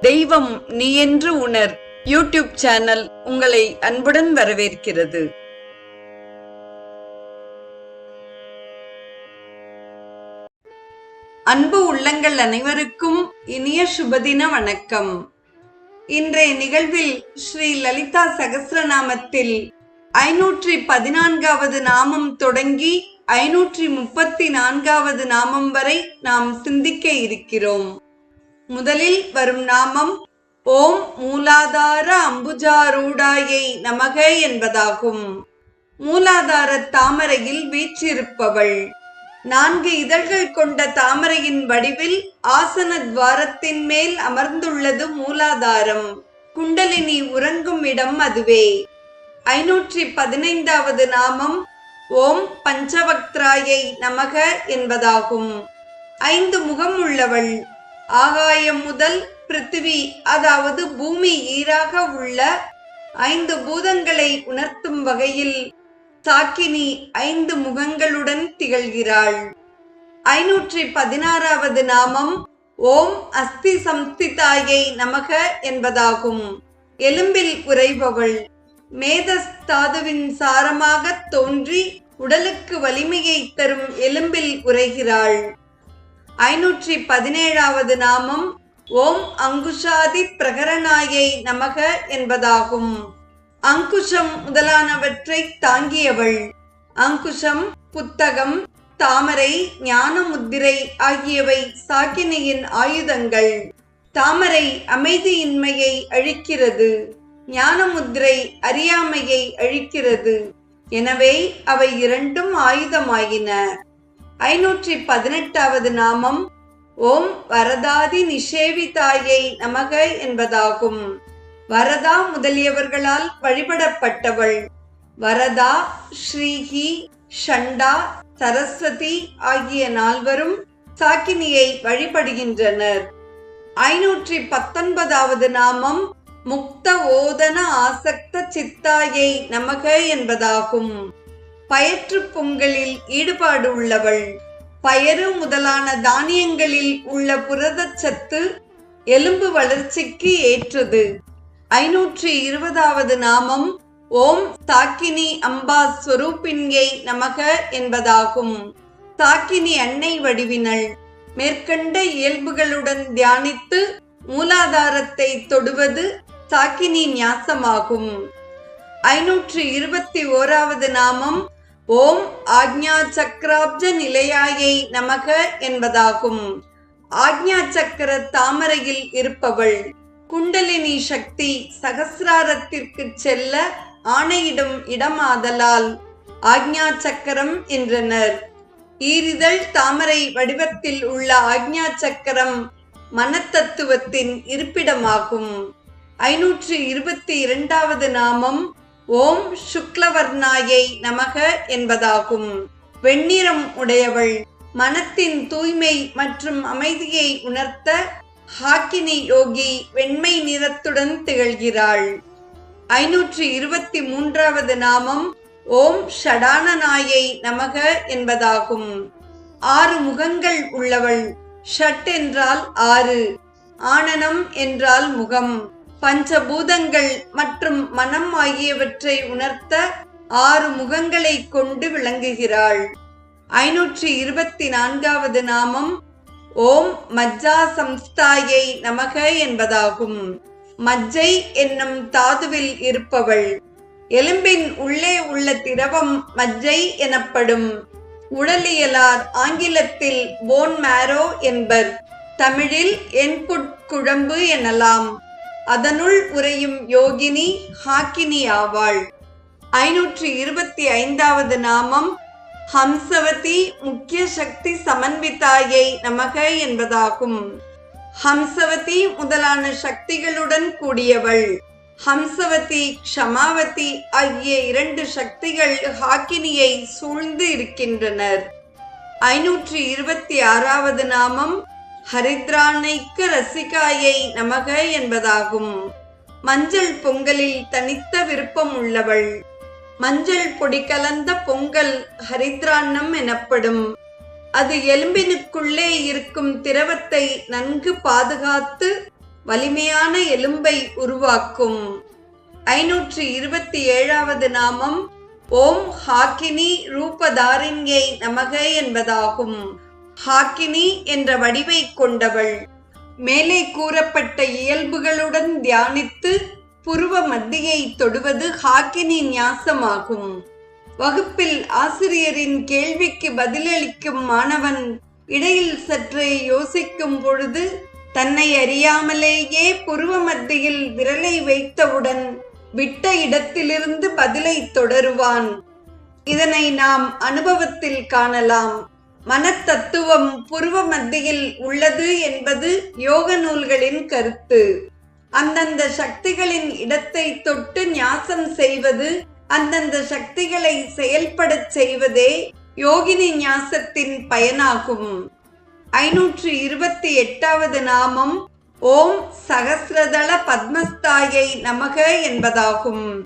தெய்வம் நீ என்று உணர். யூடியூப் சேனல் உங்களை அன்புடன் வரவேற்கிறது. அன்பு உள்ளங்கள் அனைவருக்கும் இனிய சுபதின வணக்கம். இன்றைய நிகழ்வில் ஸ்ரீ லலிதா சகசிரநாமத்தில் ஐநூற்றி பதினான்காவது நாமம் தொடங்கி ஐநூற்றி முப்பத்தி நான்காவது நாமம் வரை நாம் சிந்திக்க இருக்கிறோம். முதலில் வரும் நாமம் ஓம் மூலாதார அம்புஜாரூடாயை நமக என்பதாகும். மூலாதார தாமரையில் வீற்றிருப்பவள். நான்கு இதழ்கள் கொண்ட தாமரையின் வடிவில் ஆசன துவாரத்தின் மேல் அமர்ந்துள்ளது மூலாதாரம். குண்டலினி உறங்கும் இடம் அதுவே. ஐநூற்றி பதினைந்தாவது நாமம் ஓம் பஞ்சவக்திராயை நமக என்பதாகும். ஐந்து முகம் உள்ளவள். ஆகாயம் முதல் பிருத்திவி அதாவது பூமி ஈராக உள்ள ஐந்து பூதங்களை உணர்த்தும் வகையில் சாக்கினி ஐந்து முகங்களுடன் திகழ்கிறாள். ஐநூற்றி பதினாறாவது நாமம் ஓம் அஸ்தி சம்ஸ்திதாயை நமக என்பதாகும். எலும்பில் உறைபவள் மேதஸ்தாதுவின் சாரமாக தோன்றி உடலுக்கு வலிமையை தரும் எலும்பில் உரைகிறாள் ஐநூற்றி பதினேழாவது நாமம் ஓம் அங்குஷாதி பிரகரணாயை நமக என்பதாகும். அங்குஷம் முதலானவற்றை தாங்கியவள். அங்குஷம் புத்தகம் தாமரை ஞான முத்திரை ஆகியவை சாக்கினியின் ஆயுதங்கள். தாமரை அமைதியின்மையை அழிக்கிறது. ஞானமுத்திரை அறியாமையை அழிக்கிறது. எனவே அவை இரண்டும் ஆயுதமாயின. ஐநூற்றி பதினெட்டாவது நாமம் ஓம் வரதாதி நிஷேவிதாயை நமக என்பதாகும். வரதா முதலியவர்களால் வழிபடப்பட்டவள். வரதா ஸ்ரீஹி ஷண்டா சரஸ்வதி ஆகிய நால்வரும் சாக்கினியை வழிபடுகின்றனர். ஐநூற்றி பத்தொன்பதாவது நாமம் முக்த ஓதன ஆசக்த சித்தாயை நமக என்பதாகும். பயற்று பொங்கலில் ஈடுபாடு உள்ளவள். பயறு முதலான தானியங்களில் உள்ள புரதச்சத்து எலும்பு வளர்ச்சிக்கு ஏற்றது. ஐநூற்றி இருபதாவது நாமம் ஓம் சாக்கினி அம்பா ஸ்வரூபின்யை நமக என்பதாகும். தாக்கினி அன்னை வடிவினள். மேற்கண்ட இயல்புகளுடன் தியானித்து மூலாதாரத்தை தொடுவது சாக்கினி நியாசமாகும் ஐநூற்றி இருபத்தி ஓராவது நாமம் ஓம் ஆக்ஞா சக்கராப்ஜ நிலையாயை நமக என்பதாகும். ஆக்ஞா சக்கர தாமரையில் இருப்பவள். குண்டலினி சக்தி சகசிராரத்திற்கு செல்ல ஆணையிடும் இடமாதலால் ஆக்ஞா சக்கரம் என்றனர். ஈரிதழ் தாமரை வடிவத்தில் உள்ள ஆக்ஞா சக்கரம் மனத்தத்துவத்தின் இருப்பிடமாகும். ஐநூற்று இருபத்தி இரண்டாவது நாமம் ஓம் சுக்லவர்ணாயை நமக என்பதாகும். வெண்ணிறம் உடையவள் மனத்தின் தூய்மை மற்றும் அமைதியை உணர்த்த ஹாக்கினி யோகி வெண்மை நிறத்துடன் திகழ்கிறாள். ஐநூற்றி இருபத்தி மூன்றாவது நாமம் ஓம் ஷடானநாயை நமக என்பதாகும். ஆறு முகங்கள் உள்ளவள் ஷட் என்றால் ஆறு ஆனனம் என்றால் முகம். பஞ்சபூதங்கள் மற்றும் மனம் ஆகியவற்றை உணர்த்த ஆறு முகங்களை கொண்டு விளங்குகிறாள். ஐநூற்றி இருபத்தி நான்காவது நாமம் ஓம் மஜ்ஜா சம்ஸ்தாயை நமக என்பதாகும். மஜ்ஜை என்னும் தாதுவில் இருப்பவள். எலும்பின் உள்ளே உள்ள திரவம் மஜ்ஜை எனப்படும். உடலியலார் ஆங்கிலத்தில் போன் மேரோ என்பர். தமிழில் என்புட் குழம்பு எனலாம். அதனுள் உறையும் யோகினி ஹாக்கினி ஆவாள். ஐநூற்றி இருபத்தி ஐந்தாவது நாமம் ஹம்சவதி முக்கிய சக்தி சமன்விதாயை நமக என்பதாகும். ஹம்சவதி முதலான சக்திகளுடன் கூடியவள். ஹம்சவதி க்ஷமாவதி ஆகிய இரண்டு சக்திகள் ஹாக்கினியை சூழ்ந்து இருக்கின்றனர். ஐநூற்றி இருபத்தி ஆறாவது நாமம் ஹரித்ராணைக்கு ரசிகாயை நமக என்பதாகும். மஞ்சள் பொங்கலில் தனித்த விருப்பம் உள்ளவள். மஞ்சள் பொடி கலந்த பொங்கல் ஹரித்ரான்னம் எனப்படும். அது எலும்பினுக்குள்ளே இருக்கும் திரவத்தை நன்கு பாதுகாத்து வலிமையான எலும்பை உருவாக்கும். ஐநூற்றி இருபத்தி ஏழாவது நாமம் ஓம் ஹாக்கினி ரூபதாரிண்யை நமக என்பதாகும். ஹாக்கினி என்ற வடிவை கொண்டவள். மேலே கூறப்பட்ட இயல்புகளுடன் தியானித்து புருவ மத்தியை தொடுவது ஹாக்கினி நியாசமாகும். வகுப்பில் ஆசிரியரின் கேள்விக்கு பதிலளிக்கும் மாணவன் இடையில் சற்றே யோசிக்கும் பொழுது தன்னை அறியாமலேயே புருவ மத்தியில் விரலை வைத்தவுடன் விட்ட இடத்திலிருந்து பதிலை தொடருவான். இதனை நாம் அனுபவத்தில் காணலாம். மனத்தத்துவம் புருவ மத்தியில் உள்ளது என்பது யோக நூல்களின் கருத்து. அந்தந்த சக்திகளின் இடத்தை தொட்டு ஞாசம் செய்வது அந்தந்த சக்திகளை செயல்படச் செய்வதே யோகினி ஞாசத்தின் பயனாகும். ஐநூற்று இருபத்தி எட்டாவது நாமம் ஓம் சகசிரதள பத்மஸ்தாயை நமக என்பதாகும்.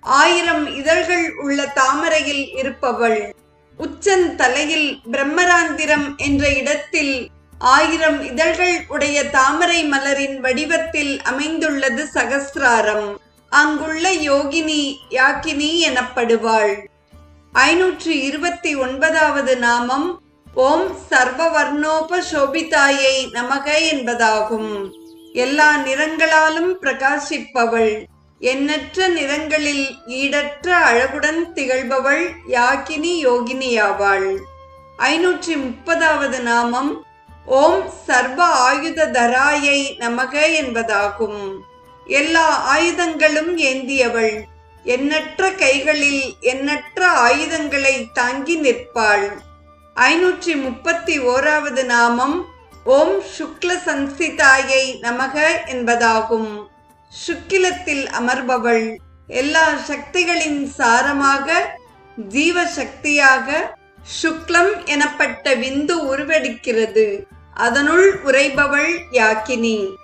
ஆயிரம் இதழ்கள் உள்ள தாமரையில் இருப்பவள். உச்சன் தலையில் பிரம்மராந்திரம் என்ற இடத்தில் ஆயிரம் இதழ்கள் உடைய தாமரை மலரின் வடிவத்தில் அமைந்துள்ளது சகசிராரம். அங்குள்ள யோகினி யாக்கினி எனப்படுவாள். ஐநூற்று இருபத்தி ஒன்பதாவது நாமம் ஓம் சர்வவர்ணோபசோபிதாயை நமக என்பதாகும். எல்லா நிறங்களாலும் பிரகாசிப்பவள். எண்ணற்ற நிறங்களில் ஈடற்ற அழகுடன் திகழ்பவள் யாக்கினி யோகினியாவாள். ஐநூற்றி முப்பதாவது நாமம் ஓம் சர்வ ஆயுத தராயை நமக என்பதாகும். எல்லா ஆயுதங்களும் ஏந்தியவள். எண்ணற்ற கைகளில் எண்ணற்ற ஆயுதங்களை தாங்கி நிற்பாள். ஐநூற்றி முப்பத்தி ஓராவது நாமம் ஓம் சுக்ல சன்சிதாயை நமக என்பதாகும். சுக்கிலத்தில் அமர்பவள். எல்லா சக்திகளின் சாரமாக ஜீவ சக்தியாக சுக்லம் எனப்பட்ட விந்து உருவெடுக்கிறது. அதனுள் உரைபவள் யாக்கினி.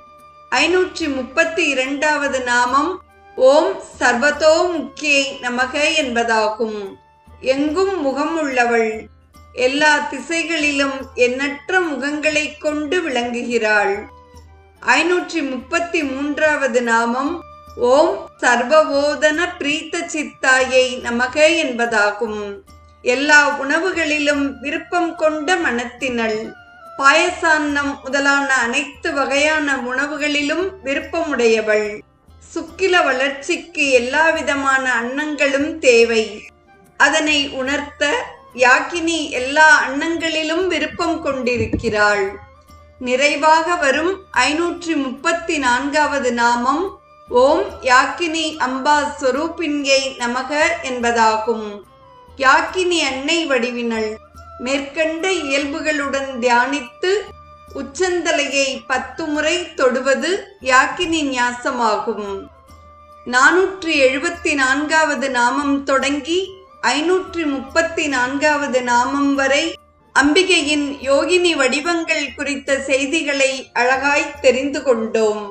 ஐநூற்றி முப்பத்தி இரண்டாவது நாமம் ஓம் சர்வதோ முக்கியை நமக என்பதாகும். எங்கும் முகம் உள்ளவள் எல்லா திசைகளிலும் எண்ணற்ற முகங்களைக் கொண்டு விளங்குகிறாள். ஐநூற்றி முப்பத்தி மூன்றாவது நாமம் ஓம் சர்வவோதன பிரீத்த சித்தாயை நமக என்பதாகும். எல்லா உணவுகளிலும் விருப்பம் கொண்ட மனத்தினள். பாயசான்னம் முதலான அனைத்து வகையான உணவுகளிலும் விருப்பமுடையவள். சுக்கில வளர்ச்சிக்கு எல்லா விதமான அன்னங்களும் தேவை. அதனை உணர்த்த யாக்கினி எல்லா அன்னங்களிலும் விருப்பம் கொண்டிருக்கிறாள். நிறைவாக வரும் ஐநூற்றி முப்பத்தி நான்காவது நாமம். ஓம் யாக்கினி அம்பா ஸ்வரூபின்யை நமக என்பதாகும். யாக்கினி அன்னை வடிவினள். மேற்கண்ட இயல்புகளுடன் தியானித்து உச்சந்தலையை பத்து முறை தொடுவது யாக்கினி நியாசமாகும் நானூற்றி எழுபத்தி நான்காவது நாமம் தொடங்கி ஐநூற்றி முப்பத்தி நான்காவது நாமம் வரை அம்பிகையின் யோகினி வடிவங்கள் குறித்த செய்திகளை அழகாய் தெரிந்து கொண்டோம்.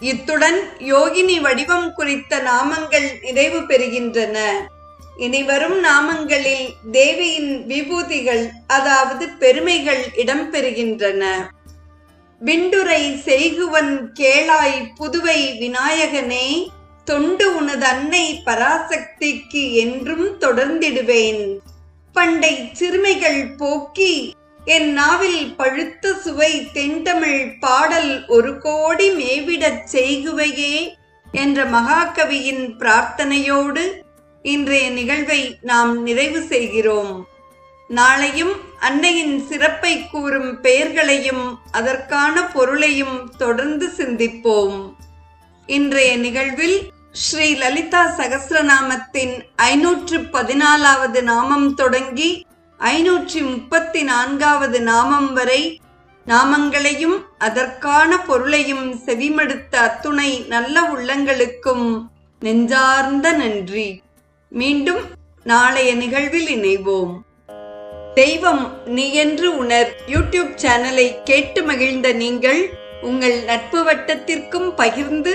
இத்துடன் யோகினி வடிவம் குறித்த நாமங்கள் நிறைவு பெறுகின்றன. இனி வரும் நாமங்களில் தேவியின் விபூதிகள் அதாவது பெருமைகள் இடம்பெறுகின்றன. விண்டுரை செய்குவன் கேளாய் புதுவை விநாயகனே தொண்டு உனது அன்னை பராசக்திக்கு என்றும் தொடர்ந்திடுவேன். பண்டை சிறுமைகள் போக்கி என் நாவில் பழுத்த சுவை தென்தமிழ் பாடல் ஒரு கோடி மேவிடச் செய்குவையே என்ற மகாகவியின் பிரார்த்தனையோடு இன்றைய நிகழ்வை நாம் நிறைவு செய்கிறோம். நாளையும் அன்னையின் சிறப்பை கூறும் பெயர்களையும் அதற்கான பொருளையும் தொடர்ந்து சிந்திப்போம். இன்றைய நிகழ்வில் ஸ்ரீ லலிதா சகசிரநாமத்தின் ஐநூற்று பதினாலாவது நாமம் தொடங்கி ஐநூற்றி முப்பத்தி நான்காவது நாமம் வரை நாமங்களையும் அதற்கான பொருளையும் செவிமடுத்த அத்துணை நல்ல உள்ளங்களுக்கும் நெஞ்சார்ந்த நன்றி. மீண்டும் நாளைய நிகழ்வில் இணைவோம். தெய்வம் நீ என்று உணர் யூடியூப் சேனலை கேட்டு மகிழ்ந்த நீங்கள் உங்கள் நட்பு வட்டத்திற்கும் பகிர்ந்து